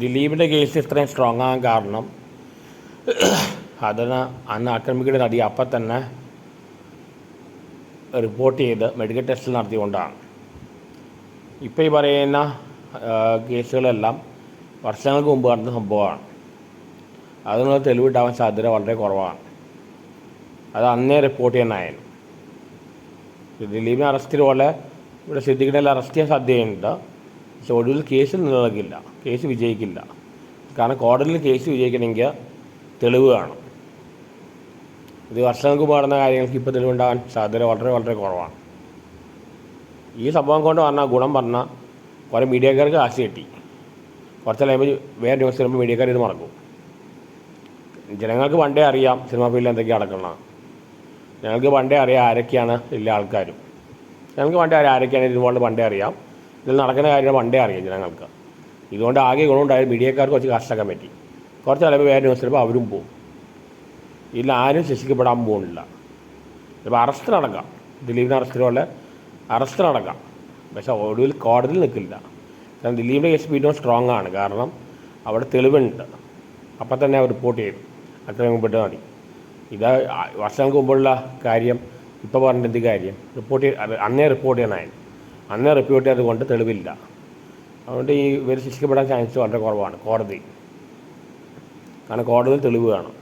ദിലീപിന്റെ കേസ് ഇത്രയും സ്ട്രോങ് ആകാൻ കാരണം അതിന് അന്ന് ആക്രമിക്കുന്ന നടി അപ്പം തന്നെ റിപ്പോർട്ട് ചെയ്ത് മെഡിക്കൽ ടെസ്റ്റ് നടത്തിക്കൊണ്ടാണ്. ഇപ്പോൾ ഈ പറയുന്ന കേസുകളെല്ലാം വർഷങ്ങൾക്ക് മുമ്പ് നടന്ന സംഭവമാണ്. അതിനുള്ള തെളിവിട്ടാവാൻ സാധ്യത വളരെ കുറവാണ്. അത് അന്നേ റിപ്പോർട്ട് ചെയ്യാനായിരുന്നു ദിലീപിനെ അറസ്റ്റ് പോലെ ഇവിടെ സിദ്ദിഖിനെല്ലാം അറസ്റ്റ് ചെയ്യാൻ സാധ്യതയുണ്ട്. പക്ഷെ ഒടുവിൽ കേസ് നിലനിൽക്കില്ല കേസ് വിജയിക്കില്ല. കാരണം കോടതിയിൽ കേസ് വിജയിക്കണമെങ്കിൽ തെളിവ് വേണം. ഇത് വർഷങ്ങൾക്ക് പാടുന്ന കാര്യങ്ങൾക്ക് ഇപ്പോൾ തെളിവുണ്ടാകാൻ സാധ്യത വളരെ വളരെ കുറവാണ്. ഈ സംഭവം കൊണ്ട് പറഞ്ഞാൽ ഗുണം പറഞ്ഞാൽ കുറേ മീഡിയക്കാർക്ക് ആശ കിട്ടി. കുറച്ച് കഴിയുമ്പോൾ വേറെ ന്യൂസ് വരുമ്പോൾ മീഡിയക്കാർ ഇത് മറക്കും. ജനങ്ങൾക്ക് പണ്ടേ അറിയാം സിനിമാ ഫീൽഡിൽ എന്തൊക്കെയാണ് നടക്കണം ഞങ്ങൾക്ക് പണ്ടേ അറിയാം ആരൊക്കെയാണ് എല്ലാ ആൾക്കാരും. ഞങ്ങൾക്ക് പണ്ടേ അറിയാം ആരൊക്കെയാണ് ഇതുപോലെ പണ്ടേ അറിയാം. ഇതിൽ നടക്കുന്ന കാര്യം പണ്ടേ അറിയാം ജനങ്ങൾക്ക്. ഇതുകൊണ്ട് ആകെ ഗുണമുണ്ടായാലും മീഡിയക്കാർക്ക് കുറച്ച് കഷ്ടക്കാൻ പറ്റി. കുറച്ച് ചിലപ്പോൾ വേറെ ന്യൂസ് ചിലപ്പോൾ അവരും പോകും ഇതിൽ ആരും ശിക്ഷിക്കപ്പെടാൻ പോകുന്നില്ല ചിലപ്പോൾ അറസ്റ്റ് നടക്കാം. ദിലീപിന് അറസ്റ്റ് പോലെ അറസ്റ്റ് നടക്കാം. പക്ഷെ ഒടുവിൽ കോടതിയിൽ നിൽക്കില്ല. കാരണം ദിലീപിന്റെ കേസ് വീണ്ടും സ്ട്രോങ് ആണ്. കാരണം അവിടെ തെളിവുണ്ട്. അപ്പം തന്നെ അവർ റിപ്പോർട്ട് ചെയ്തു അത്രയും മുമ്പിട്ട് മതി. ഇത് വർഷങ്ങൾക്ക് മുമ്പുള്ള കാര്യം ഇപ്പോൾ പറഞ്ഞിട്ട് എന്ത് കാര്യം? റിപ്പോർട്ട് ചെയ്ത് അന്നേ റിപ്പോർട്ട് ചെയ്യണമായിരുന്നു അന്നേ റിപ്പോർട്ട് ചെയ്തുകൊണ്ട് തെളിവില്ല. അതുകൊണ്ട് ഈ ഇവർ ശിക്ഷിക്കപ്പെടാൻ ചാൻസ് വളരെ കുറവാണ് കോടതി. കാരണം കോടതിയിൽ തെളിവ് വേണം.